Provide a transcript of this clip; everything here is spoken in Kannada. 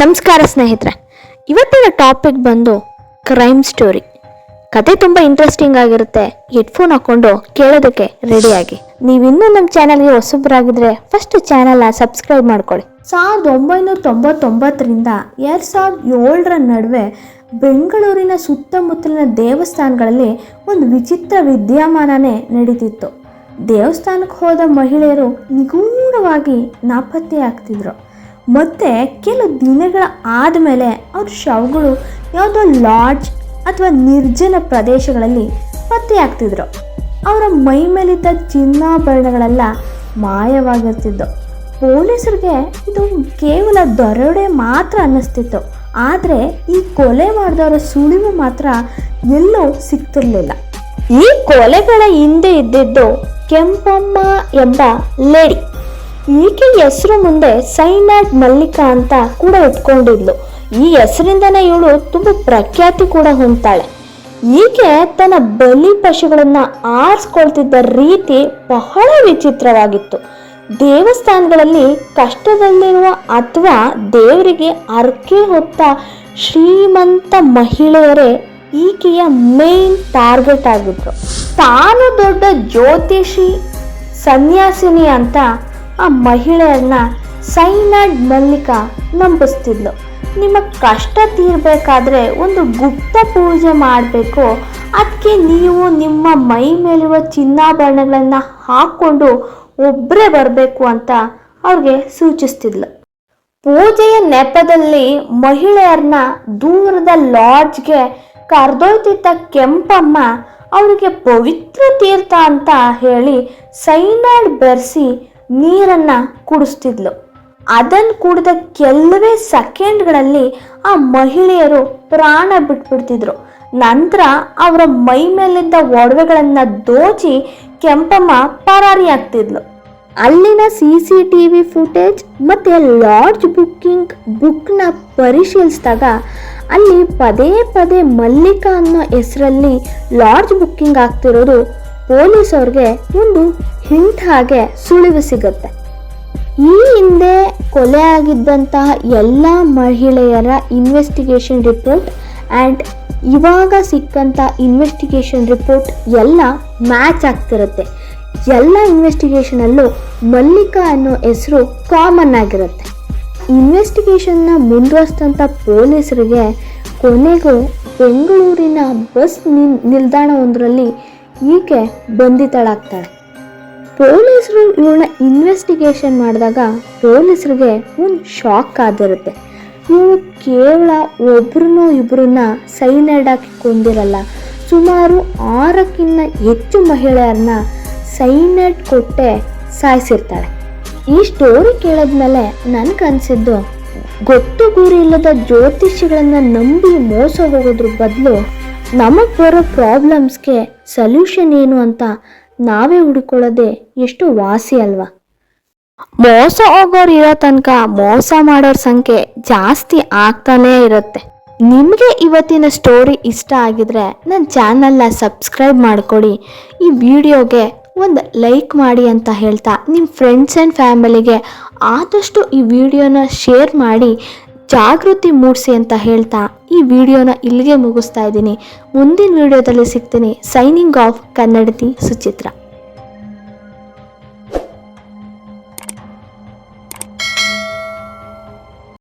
ನಮಸ್ಕಾರ ಸ್ನೇಹಿತರೆ ಇವತ್ತಿನ ಟಾಪಿಕ್ ಬಂದು ಕ್ರೈಮ್ ಸ್ಟೋರಿ ಕತೆ ತುಂಬ ಇಂಟ್ರೆಸ್ಟಿಂಗ್ ಆಗಿರುತ್ತೆ ಹೆಡ್ಫೋನ್ ಹಾಕೊಂಡು ಕೇಳೋದಕ್ಕೆ ರೆಡಿಯಾಗಿ ನೀವಿನ್ನೂ ನಮ್ಮ ಚಾನಲ್ಗೆ ಹೊಸಬ್ರಾಗಿದ್ರೆ ಫಸ್ಟ್ ಚಾನಲ್ನ ಸಬ್ಸ್ಕ್ರೈಬ್ ಮಾಡ್ಕೊಳ್ಳಿ. ಸಾವಿರದ ಒಂಬೈನೂರ ತೊಂಬತ್ತೊಂಬತ್ತರಿಂದ ಎರಡು ಸಾವಿರದ ಏಳರ ನಡುವೆ ಬೆಂಗಳೂರಿನ ಸುತ್ತಮುತ್ತಲಿನ ದೇವಸ್ಥಾನಗಳಲ್ಲಿ ಒಂದು ವಿಚಿತ್ರ ವಿದ್ಯಮಾನನೇ ನಡೀತಿತ್ತು. ದೇವಸ್ಥಾನಕ್ಕೆ ಹೋದ ಮಹಿಳೆಯರು ನಿಗೂಢವಾಗಿ ನಾಪತ್ತೆ ಆಗ್ತಿದ್ರು. ಮತ್ತೆ ಕೆಲವು ದಿನಗಳ ಆದಮೇಲೆ ಅವ್ರ ಶವಗಳು ಯಾವುದೋ ಲಾಡ್ಜ್ ಅಥವಾ ನಿರ್ಜನ ಪ್ರದೇಶಗಳಲ್ಲಿ ಪತ್ತೆಯಾಗ್ತಿದ್ರು ಅವರ ಮೈ ಮೇಲಿದ್ದ ಚಿನ್ನಾಭರಣಗಳೆಲ್ಲ ಮಾಯವಾಗಿರ್ತಿದ್ದು ಪೊಲೀಸರಿಗೆ ಇದು ಕೇವಲ ದರೋಡೆ ಮಾತ್ರ ಅನ್ನಿಸ್ತಿತ್ತು. ಆದರೆ ಈ ಕೊಲೆ ಮಾಡಿದವರ ಸುಳಿವು ಮಾತ್ರ ಎಲ್ಲೂ ಸಿಗ್ತಿರ್ಲಿಲ್ಲ. ಈ ಕೊಲೆಗಳ ಹಿಂದೆ ಇದ್ದಿದ್ದು ಕೆಂಪಮ್ಮ ಎಂಬ ಲೇಡಿ. ಈಕೆ ಹೆಸರು ಮುಂದೆ ಸೈನಾಡ್ ಮಲ್ಲಿಕಾ ಅಂತ ಕೂಡ ಇಟ್ಕೊಂಡಿದ್ಲು ಈ ಹೆಸರಿಂದನೇ ಇವಳು ತುಂಬ ಪ್ರಖ್ಯಾತಿ ಕೂಡ ಹೊಂದ್ತಾಳೆ. ಈಕೆ ತನ್ನ ಬಲಿ ಪಶುಗಳನ್ನ ಆರಿಸ್ಕೊಳ್ತಿದ್ದ ರೀತಿ ಬಹಳ ವಿಚಿತ್ರವಾಗಿತ್ತು. ದೇವಸ್ಥಾನಗಳಲ್ಲಿ ಕಷ್ಟದಲ್ಲಿರುವ ಅಥವಾ ದೇವರಿಗೆ ಅರ್ಕೆ ಹೊತ್ತ ಶ್ರೀಮಂತ ಮಹಿಳೆಯರೇ ಈಕೆಯ ಮೇನ್ ಟಾರ್ಗೆಟ್ ಆಗಿದ್ರು. ತಾನು ದೊಡ್ಡ ಜ್ಯೋತಿಷಿ, ಸನ್ಯಾಸಿನಿ ಅಂತ ಆ ಮಹಿಳೆಯನ್ನ ಸೈನಾಡ್ ಮಲ್ಲಿಕ ನಂಬಿಸ್ತಿದ್ಲು. ನಿಮ್ಮ ಕಷ್ಟ ತೀರಬೇಕಾದ್ರೆ ಒಂದು ಗುಪ್ತ ಪೂಜೆ ಮಾಡಬೇಕು. ಅದಕ್ಕೆ ನೀವು ನಿಮ್ಮ ಮೈ ಮೇಲಿರುವ ಚಿನ್ನಾಭರಣಗಳನ್ನು ಹಾಕ್ಕೊಂಡು ಒಬ್ಬರೇ ಬರಬೇಕು ಅಂತ ಅವ್ರಿಗೆ ಸೂಚಿಸ್ತಿದ್ಲು. ಪೂಜೆಯ ನೆಪದಲ್ಲಿ ಮಹಿಳೆಯರನ್ನ ದೂರದ ಲಾಡ್ಜ್ಗೆ ಕರೆದೊಯ್ತಿದ್ದ ಕೆಂಪಮ್ಮ ಅವರಿಗೆ ಪವಿತ್ರ ತೀರ್ಥ ಅಂತ ಹೇಳಿ ಸೈನಾಡ್ ಬೆರೆಸಿ ನೀರನ್ನ ಕುಡಿಸ್ತಿದ್ಲು. ಅದನ್ನು ಕುಡಿದ ಕೆಲವೇ ಸೆಕೆಂಡ್ಗಳಲ್ಲಿ ಆ ಮಹಿಳೆಯರು ಪ್ರಾಣ ಬಿಟ್ಬಿಡ್ತಿದ್ರು. ನಂತರ ಅವರ ಮೈ ಮೇಲಿದ್ದ ಒಡವೆಗಳನ್ನು ದೋಚಿ ಕೆಂಪಮ್ಮ ಪರಾರಿಯಾಗ್ತಿದ್ಲು. ಅಲ್ಲಿನ C C T V footage ಮತ್ತು ಲಾಡ್ಜ್ ಬುಕ್ಕಿಂಗ್ ಬುಕ್ನ ಪರಿಶೀಲಿಸಿದಾಗ ಅಲ್ಲಿ ಪದೇ ಪದೇ ಮಲ್ಲಿಕಾ ಅನ್ನೋ ಹೆಸರಲ್ಲಿ ಲಾಡ್ಜ್ ಬುಕ್ಕಿಂಗ್ ಆಗ್ತಿರೋದು ಪೊಲೀಸವ್ರಿಗೆ ಒಂದು ಹಿಂಟ್ ಹಾಗೆ ಸುಳಿವು ಸಿಗುತ್ತೆ. ಈ ಹಿಂದೆ ಕೊಲೆ ಆಗಿದ್ದಂತಹ ಎಲ್ಲ ಮಹಿಳೆಯರ ಇನ್ವೆಸ್ಟಿಗೇಷನ್ ರಿಪೋರ್ಟ್ ಆ್ಯಂಡ್ ಇವಾಗ ಸಿಕ್ಕಂಥ ಇನ್ವೆಸ್ಟಿಗೇಷನ್ ರಿಪೋರ್ಟ್ ಎಲ್ಲ ಮ್ಯಾಚ್ ಆಗ್ತಿರುತ್ತೆ. ಎಲ್ಲ ಇನ್ವೆಸ್ಟಿಗೇಷನಲ್ಲೂ ಮಲ್ಲಿಕಾ ಅನ್ನೋ ಹೆಸರು ಕಾಮನ್ ಆಗಿರುತ್ತೆ. ಇನ್ವೆಸ್ಟಿಗೇಷನ್ನ ಮುಂದುವರಿಸಿದಂಥ ಪೊಲೀಸರಿಗೆ ಕೊನೆಗೂ ಬೆಂಗಳೂರಿನ ಬಸ್ ನಿಲ್, ನಿಲ್ದಾಣವೊಂದರಲ್ಲಿ ಈಕೆ ಬಂಧಿತಳಾಗ್ತಾಳೆ. ಪೊಲೀಸರು ಇವಳನ್ನ ಇನ್ವೆಸ್ಟಿಗೇಷನ್ ಮಾಡಿದಾಗ ಪೊಲೀಸರಿಗೆ ಒಂದು ಶಾಕ್ ಆಗಿರುತ್ತೆ ಇವಳು ಕೇವಲ ಒಬ್ರನ್ನೋ ಇಬ್ಬರನ್ನ ಸೈನೈಡ್ ಹಾಕಿ ಕೊಂದಿರಲ್ಲ ಸುಮಾರು ಆರಕ್ಕಿಂತ ಹೆಚ್ಚು ಮಹಿಳೆಯರನ್ನ ಸೈನೈಡ್ ಕೊಟ್ಟೆ ಸಾಯಿಸಿರ್ತಾಳೆ. ಈ ಸ್ಟೋರಿ ಕೇಳಿದ್ಮೇಲೆ ನನಗನ್ಸಿದ್ದು, ಗೊತ್ತು ಗುರಿ ಇಲ್ಲದ ಜ್ಯೋತಿಷಿಗಳನ್ನ ನಂಬಿ ಮೋಸ ಹೋಗೋದ್ರ ಬದಲು ನಮಗೆ ಬರೋ ಪ್ರಾಬ್ಲಮ್ಸ್ಗೆ ಸೊಲ್ಯೂಷನ್ ಏನು ಅಂತ ನಾವೇ ಹುಡ್ಕೊಳ್ಳೋದೆ ಎಷ್ಟು ವಾಸಿ ಅಲ್ವಾ. ಮೋಸ ಹೋಗೋರು ಇರೋ ತನಕ ಮೋಸ ಮಾಡೋರ ಸಂಖ್ಯೆ ಜಾಸ್ತಿ ಆಗ್ತಾನೇ ಇರುತ್ತೆ. ನಿಮಗೆ ಇವತ್ತಿನ ಸ್ಟೋರಿ ಇಷ್ಟ ಆಗಿದ್ರೆ ನನ್ನ ಚಾನಲ್ನ ಸಬ್ಸ್ಕ್ರೈಬ್ ಮಾಡ್ಕೊಳ್ಳಿ ಈ ವಿಡಿಯೋಗೆ ಒಂದು ಲೈಕ್ ಮಾಡಿ ಅಂತ ಹೇಳ್ತಾ ನಿಮ್ಮ ಫ್ರೆಂಡ್ಸ್ ಆ್ಯಂಡ್ ಫ್ಯಾಮಿಲಿಗೆ ಆದಷ್ಟು ಈ ವಿಡಿಯೋನ ಶೇರ್ ಮಾಡಿ ಜಾಗೃತಿ ಮೂಡಿಸಿ ಅಂತ ಹೇಳ್ತಾ ಈ ವಿಡಿಯೋನ ಇಲ್ಲಿಗೆ ಮುಗಿಸ್ತಾ ಇದ್ದೀನಿ. ಮುಂದಿನ ವಿಡಿಯೋದಲ್ಲಿ ಸಿಗ್ತೀನಿ. ಸೈನಿಂಗ್ ಆಫ್ ಕನ್ನಡತಿ ಸುಚಿತ್ರ